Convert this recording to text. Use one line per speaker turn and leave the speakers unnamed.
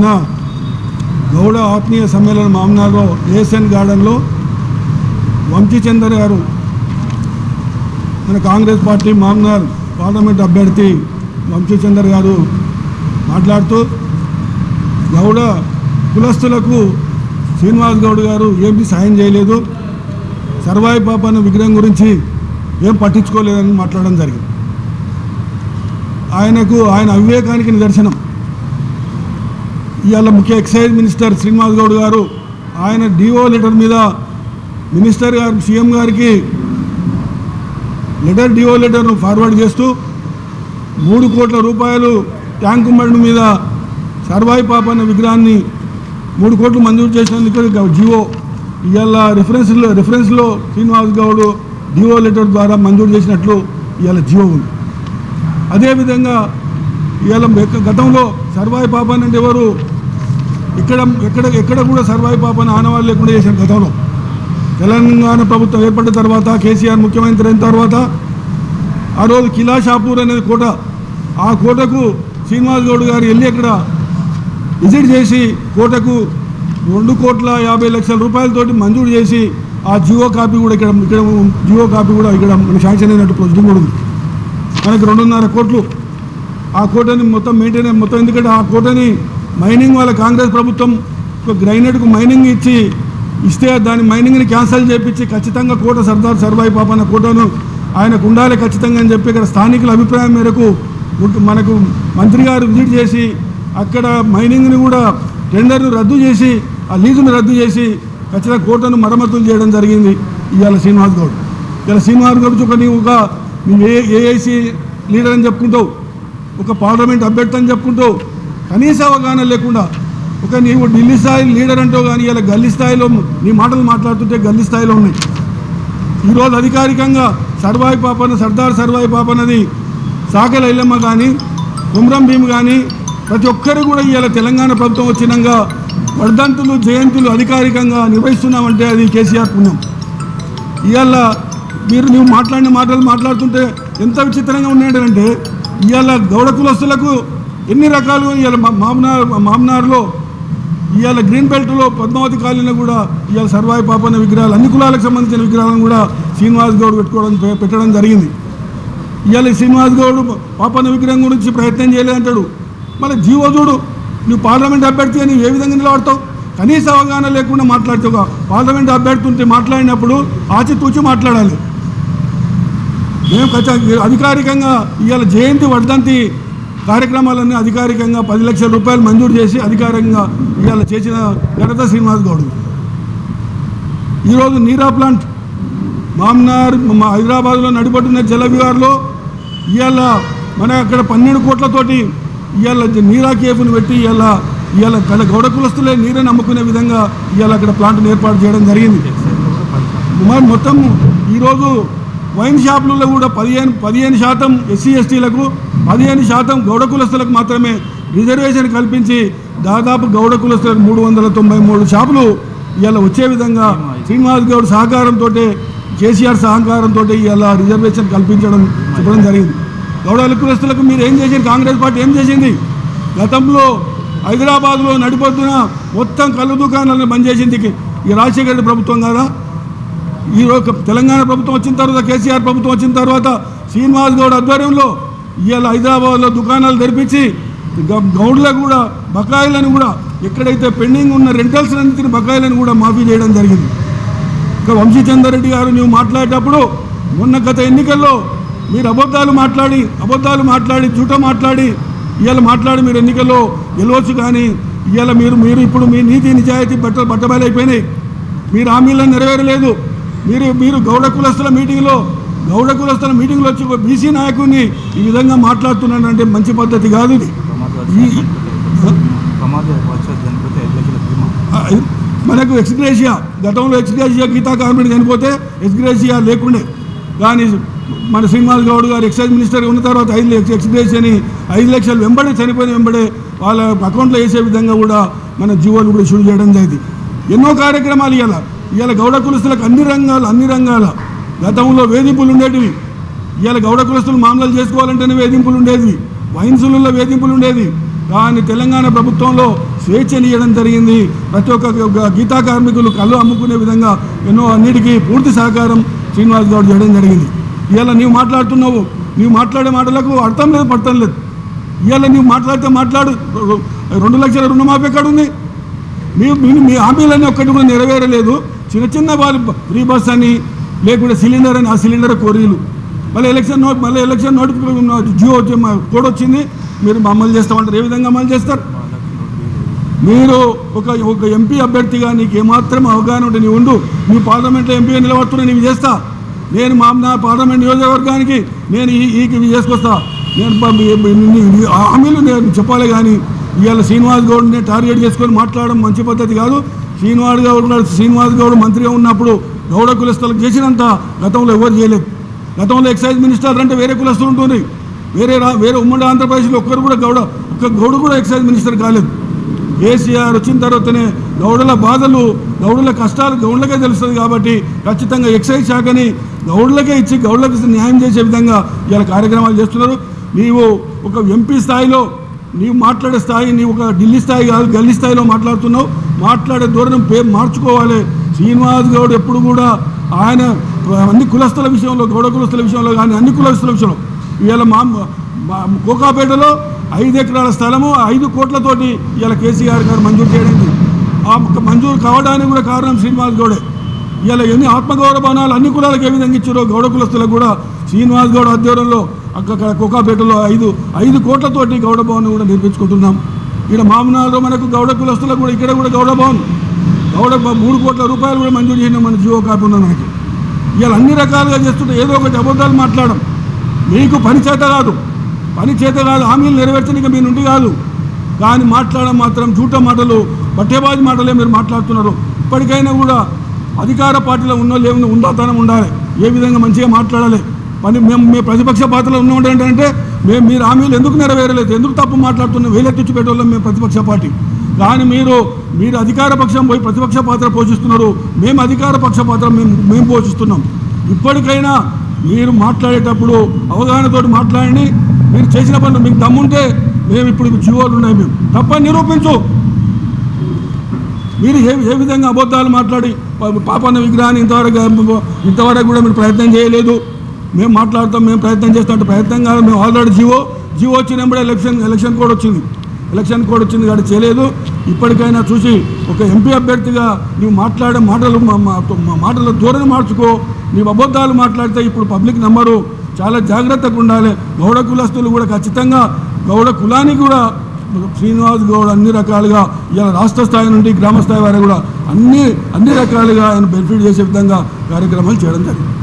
నిన్న గౌడ ఆత్మీయ సమ్మేళనం మామనాడులో ఏఎస్ఎన్ గార్డెన్లో వంశీచందర్ గారు మన కాంగ్రెస్ పార్టీ మామనార్ పార్లమెంట్ అభ్యర్థి వంశీచందర్ గారు మాట్లాడుతూ గౌడ కులస్తులకు శ్రీనివాస్ గౌడ్ గారు ఏమీ సాయం చేయలేదు. సర్వాయి పాప అనే విగ్రహం గురించి ఏం పట్టించుకోలేదని మాట్లాడడం జరిగింది. ఆయనకు ఆయన అవివేకానికి నిదర్శనం. ఇవాళ ముఖ్య ఎక్సైజ్ మినిస్టర్ శ్రీనివాస్ గౌడ్ గారు ఆయన డిఓ లెటర్ మీద మినిస్టర్ గారు సీఎం గారికి లెటర్ డిఓ లెటర్ను ఫార్వర్డ్ చేస్తూ మూడు కోట్ల రూపాయలు ట్యాంకు బండ్ మీద సర్వాయి పాప అనే విగ్రహాన్ని మూడు కోట్లు మంజూరు చేసినందుకు జియో ఇవాళ రిఫరెన్స్లో రిఫరెన్స్లో శ్రీనివాస్ గౌడ్ డిఓ లెటర్ ద్వారా మంజూరు చేసినట్లు ఇవాళ జియో ఉంది. అదేవిధంగా ఇవాళ గతంలో సర్వాయి పాపన్ అంటే ఎవరు? ఇక్కడ ఎక్కడ ఎక్కడ కూడా సర్వాయి పాపన్ ఆనవాళ్ళు లేకుండా చేశారు గతంలో. తెలంగాణ ప్రభుత్వం ఏర్పడిన తర్వాత కేసీఆర్ ముఖ్యమంత్రి అయిన తర్వాత ఆ రోజు కిలా షాపూర్ అనేది కోట ఆ కోటకు శ్రీనివాస్ గౌడ్ గారు వెళ్ళి అక్కడ విజిట్ చేసి కోటకు రెండు కోట్ల యాభై లక్షల రూపాయలతోటి మంజూరు చేసి ఆ జియో కాపీ కూడా ఇక్కడ ఇక్కడ జియో కాపీ కూడా ఇక్కడ మనం శాంక్షన్ అయినట్టు ప్రొసీడింగ్ కూడా ఉంది. మనకి రెండున్నర కోట్లు ఆ కోటని మొత్తం మెయింటైన్ మొత్తం ఎందుకంటే ఆ కోటని మైనింగ్ వాళ్ళ కాంగ్రెస్ ప్రభుత్వం ఒక గ్రైనేట్కు మైనింగ్ ఇచ్చి ఇస్తే దాని మైనింగ్ని క్యాన్సిల్ చేపించి ఖచ్చితంగా కోట సర్దార్ సర్వాయి పాప అన్న కోటను ఆయనకు ఉండాలి ఖచ్చితంగా అని చెప్పి ఇక్కడ స్థానికుల అభిప్రాయం మేరకు మనకు మంత్రి గారు విజిట్ చేసి అక్కడ మైనింగ్ని కూడా టెండర్ను రద్దు చేసి ఆ లీజును రద్దు చేసి ఖచ్చితంగా కోటను మరమ్మతులు చేయడం జరిగింది ఇవాళ శ్రీనివాస్ గౌడ్. ఇలా శ్రీనివాస్ గౌడ్ ఒక నీవు ఒక నువ్వు ఏ ఏఐసి లీడర్ అని చెప్పుకుంటావు. ఒక పార్లమెంట్ అభ్యర్థి అని చెప్పుకుంటూ కనీస అవగాహన లేకుండా ఒక నీవు ఢిల్లీ స్థాయి లీడర్ అంటూ కానీ ఇలా గల్లీ స్థాయిలో నీ మాటలు మాట్లాడుతుంటే గల్లీ స్థాయిలో ఉన్నాయి. ఈరోజు అధికారికంగా సర్వాయి పాపన సర్దార్ సర్వాయి పాపనది సాకల ఇల్లమ్మ కానీ కుమ్రం భీమ్ కానీ ప్రతి ఒక్కరు కూడా ఇవాళ తెలంగాణ ప్రభుత్వం వచ్చినాక వర్ధంతులు జయంతులు అధికారికంగా నిర్వహిస్తున్నామంటే అది కేసీఆర్ పుణ్యం. ఇవాళ మీరు నువ్వు మాట్లాడిన మాటలు మాట్లాడుతుంటే ఎంత విచిత్రంగా ఉన్నాయంటే ఇవాళ గౌడ కులస్తులకు ఎన్ని రకాలు ఇవాళ మా- మామనార్ మామనార్లో ఇవాళ గ్రీన్ బెల్ట్లో పద్మావతి కాలనీలో కూడా ఇవాళ సర్వాయి పాపన్న విగ్రహాలు అన్ని కులాలకు సంబంధించిన విగ్రహాలను కూడా శ్రీనివాస్ గౌడ్ పెట్టుకోవడం పెట్టడం జరిగింది. ఇవాళ శ్రీనివాస్ గౌడ్ పాపన్న విగ్రహం గురించి ప్రయత్నం చేయలేదంటాడు మళ్ళీ జీవో చూడు నువ్వు పార్లమెంట్ అభ్యర్థి అని ఏ విధంగా నిలబడతావు? కనీస అవగాహన లేకుండా మాట్లాడుతావు పార్లమెంట్ అభ్యర్థి ఉంటే మాట్లాడినప్పుడు ఆచితూచి మాట్లాడాలి. మేము ఖచ్చితంగా అధికారికంగా ఇవాళ జయంతి వర్ధంతి కార్యక్రమాలన్నీ అధికారికంగా పది లక్షల రూపాయలు మంజూరు చేసి అధికారికంగా ఇవాళ చేసిన ఘనత శ్రీనివాస్ గౌడ్. ఈరోజు నీరా ప్లాంట్ మామ్నార్ హైదరాబాద్లో నడిపడుతున్న జలవిహార్లో ఇవాళ మన అక్కడ పన్నెండు కోట్లతోటి ఇవాళ నీరా కేఫ్ను పెట్టి ఇవాళ ఇవాళ కళ గౌడ కులస్తులే నీరే నమ్ముకునే విధంగా ఇవాళ అక్కడ ప్లాంట్ను ఏర్పాటు చేయడం జరిగింది. మరి మొత్తం ఈరోజు వైన్ షాపులలో కూడా పదిహేను పదిహేను శాతం ఎస్సీ ఎస్టీలకు పదిహేను శాతం గౌడ కులస్తులకు మాత్రమే రిజర్వేషన్ కల్పించి దాదాపు గౌడ కులస్తులకు మూడు వందల తొంభై మూడు షాపులు ఇలా వచ్చే విధంగా శ్రీనివాస్ గౌడ్ సహకారంతో కేసీఆర్ సహకారంతో ఇలా రిజర్వేషన్ కల్పించడం చెప్పడం జరిగింది. గౌడ కులస్తులకు మీరు ఏం చేసింది? కాంగ్రెస్ పార్టీ ఏం చేసింది? గతంలో హైదరాబాద్లో నడిపోతున్న మొత్తం కళ్ళు దుకాణాలను బంద్ చేసింది ఈ రాజశేఖర రెడ్డి ప్రభుత్వం కదా? ఈ తెలంగాణ ప్రభుత్వం వచ్చిన తర్వాత కేసీఆర్ ప్రభుత్వం వచ్చిన తర్వాత శ్రీనివాస్ గౌడ్ ఆధ్వర్యంలో ఇవాళ హైదరాబాద్లో దుకాణాలు తెరిపించి గౌడ్లకు కూడా బకాయిలను కూడా ఎక్కడైతే పెండింగ్ ఉన్న రెంటల్స్ అన్నింటిని బకాయిలను కూడా మాఫీ చేయడం జరిగింది. ఇక వంశీచందర్ గారు నువ్వు మాట్లాడేటప్పుడు మొన్న గత ఎన్నికల్లో మీరు అబద్ధాలు మాట్లాడి అబద్ధాలు మాట్లాడి జూట మాట్లాడి ఇవాళ మాట్లాడి మీరు ఎన్నికల్లో గెలవచ్చు కానీ ఇవాళ మీరు మీరు ఇప్పుడు మీ నీతి నిజాయితీ బట్ట బట్టబయలైపోయినాయి. మీరు హామీలను నెరవేరలేదు. మీరు మీరు గౌడ కులస్తుల మీటింగ్లో గౌడ కులస్తుల మీటింగ్లో వచ్చి ఒక బీసీ నాయకుడిని ఈ విధంగా మాట్లాడుతున్నాడంటే మంచి పద్ధతి కాదు ఇది. మనకు ఎక్స్గ్రేషియా గతంలో ఎక్స్గ్రేషియా గీతా కార్మికుడు చనిపోతే ఎక్స్గ్రేషియా లేకుండే. కానీ మన శ్రీనివాస్ గౌడ్ గారు ఎక్సైజ్ మినిస్టర్ ఉన్న తర్వాత ఐదు లక్ష ఎక్స్గ్రేషియాని ఐదు లక్షలు వెంబడే చనిపోయిన వెంబడే వాళ్ళ అకౌంట్లో వేసే విధంగా కూడా మన జీవోలు కూడా షూట్ చేయడం జరిగింది. ఎన్నో కార్యక్రమాలు ఇవాళ ఇవాళ గౌడ కులస్తులకు అన్ని రంగాలు అన్ని రంగాల గతంలో వేధింపులు ఉండేటివి. ఇవాళ గౌడ కులస్తులు మామూలు చేసుకోవాలంటేనే వేధింపులు ఉండేది వహింసులలో వేధింపులు ఉండేది కానీ తెలంగాణ ప్రభుత్వంలో స్వేచ్ఛనియడం జరిగింది. ప్రతి ఒక్క గీతా కార్మికులు కళ్ళు అమ్ముకునే విధంగా ఎన్నో అన్నిటికీ పూర్తి సహకారం శ్రీనివాస్ గౌడ్ చేయడం జరిగింది. ఇవాళ నీవు మాట్లాడుతున్నావు. నీవు మాట్లాడే మాటలకు అర్థం లేదు పడటం లేదు. ఇవాళ నీవు మాట్లాడితే మాట్లాడు. రెండు లక్షల రుణమాఫీ ఎక్కడ ఉంది మీ- మీ హామీలన్నీ ఒక్కటి కూడా నెరవేరలేదు. చిన్న చిన్న వాళ్ళు ఫ్రీ బస్ అని లేకుంటే సిలిండర్ అని ఆ సిలిండర్ కోరీలు మళ్ళీ ఎలక్షన్ నోట్ మళ్ళీ ఎలక్షన్ నోటిఫికేషన్ జియో కోడ్ వచ్చింది. మీరు అమలు చేస్తామంటారు. ఏ విధంగా అమలు చేస్తారు? మీరు ఒక ఒక ఎంపీ అభ్యర్థిగా నీకు ఏమాత్రం అవగాహన ఉంటే నీ ఉండు. నీ పార్లమెంట్లో ఎంపీగా నిలబడుతున్నా నీవి చేస్తా. నేను మా నా పార్లమెంట్ నియోజకవర్గానికి నేను ఈ ఈకి చేసుకొస్తా. నేను హామీలు నేను చెప్పాలి కానీ ఇవాళ శ్రీనివాస్ గౌడ్ని టార్గెట్ చేసుకొని మాట్లాడడం మంచి పద్ధతి కాదు. శ్రీనివాస్ గౌడ్ ఉన్నాడు. శ్రీనివాస్ గౌడ్ మంత్రిగా ఉన్నప్పుడు గౌడ కులస్తులకు చేసినంత గతంలో ఎవరు చేయలేదు. గతంలో ఎక్సైజ్ మినిస్టర్ అంటే వేరే కులస్తులు ఉంటుంది వేరే వేరే ఉమ్మడి ఆంధ్రప్రదేశ్లో ఒక్కరు కూడా గౌడ ఒక్క గౌడు కూడా ఎక్సైజ్ మినిస్టర్ కాలేదు. కేసీఆర్ వచ్చిన తర్వాతనే గౌడుల బాధలు గౌడుల కష్టాలు గౌడులకే తెలుస్తుంది కాబట్టి ఖచ్చితంగా ఎక్సైజ్ శాఖని గౌడులకే ఇచ్చి గౌడులకు న్యాయం చేసే విధంగా ఇలా కార్యక్రమాలు చేస్తున్నారు. నీవు ఒక ఎంపీ స్థాయిలో నీవు మాట్లాడే స్థాయి నీవు ఒక ఢిల్లీ స్థాయి కాదు గల్లీ స్థాయిలో మాట్లాడుతున్నావు. మాట్లాడే ధోరణి పేరు మార్చుకోవాలి. శ్రీనివాస్ గౌడ్ ఎప్పుడు కూడా ఆయన అన్ని కులస్తుల విషయంలో గౌడ కులస్తుల విషయంలో కానీ అన్ని కులస్తుల విషయంలో ఇవాళ మా మా కోకాపేటలో ఐదు ఎకరాల స్థలము ఐదు కోట్లతోటి ఇవాళ కేసీఆర్ గారు మంజూరు చేయడానికి ఆ మంజూరు కావడానికి కూడా కారణం శ్రీనివాస్ గౌడే. ఇవాళ ఎన్ని ఆత్మగౌరవ భవనాలు అన్ని కులాలకు ఏ విధంగా ఇచ్చారో గౌడ కులస్తులకు కూడా శ్రీనివాస్ గౌడ్ ఆధ్వర్యంలో అక్కడ కోకాపేటలో ఐదు ఐదు కోట్లతోటి గౌడ భవన్ కూడా నిర్మించుకుంటున్నాం. ఇక్కడ మామనాలో మనకు గౌడ కులస్తులకు కూడా ఇక్కడ కూడా గౌడ భవన్. గౌడ మూడు కోట్ల రూపాయలు కూడా మంజూరు చేసిన మన జియో కాకుండా మనకి ఇలా అన్ని రకాలుగా చేస్తుంటే ఏదో ఒకటి అబద్ధాలు మాట్లాడడం. మీకు పని చేత కాదు. పని చేత కాదు హామీలు నెరవేర్చడానికి మీ నుండి కాదు. కానీ మాట్లాడడం మాత్రం జూట మాటలు పట్టేబాజీ మాటలే మీరు మాట్లాడుతున్నారు. ఇప్పటికైనా కూడా అధికార పార్టీలో ఉన్న లేవు ఉండాతనం ఉండాలి. ఏ విధంగా మంచిగా మాట్లాడాలి. పని మేము మీ ప్రతిపక్ష పాత్రలో ఉన్న ఏంటంటే మేము మీరు హామీలు ఎందుకు నెరవేరలేదు? ఎందుకు తప్పు మాట్లాడుతున్నాం వేలెత్తిచ్చి పెట్టేవాళ్ళం మేము ప్రతిపక్ష పార్టీ. కానీ మీరు మీరు అధికార పక్షం పోయి ప్రతిపక్ష పాత్ర పోషిస్తున్నారు. మేము అధికార పక్ష పాత్ర మేము మేము పోషిస్తున్నాం. ఇప్పటికైనా మీరు మాట్లాడేటప్పుడు అవగాహనతోటి మాట్లాడండి. మీరు చేసిన పనులు మీకు దమ్ముంటే మేము ఇప్పుడు జీవోలు ఉన్నాయి మేము. తప్పని నిరూపించు. మీరు ఏ ఏ విధంగా అబద్ధాలు మాట్లాడి పాపన్న విగ్రహాన్ని ఇంతవరకు ఇంతవరకు కూడా మీరు ప్రయత్నం చేయలేదు. మేము మాట్లాడతాం మేము ప్రయత్నం చేస్తాం అంటే ప్రయత్నం కాదు మేము ఆల్రెడీ జీవో జీవో వచ్చినప్పుడే ఎలక్షన్ ఎలక్షన్ కోడ్ వచ్చింది. ఎలక్షన్ కోడ్ వచ్చింది కాబట్టి చేయలేదు. ఇప్పటికైనా చూసి ఒక ఎంపీ అభ్యర్థిగా నీవు మాట్లాడే మాటలు మా- మాటల ధోరణి మార్చుకో. నీవు అబద్ధాలు మాట్లాడితే ఇప్పుడు పబ్లిక్ నెంబరు చాలా జాగ్రత్తగా ఉండాలి. గౌడ కులస్తులు కూడా ఖచ్చితంగా గౌడ కులానికి కూడా శ్రీనివాస్ గౌడ్ అన్ని రకాలుగా ఇలా రాష్ట్ర స్థాయి నుండి గ్రామ స్థాయి వరకు కూడా అన్ని అన్ని రకాలుగా ఆయన బెనిఫిట్ చేసే విధంగా కార్యక్రమాలు చేయడం జరిగింది.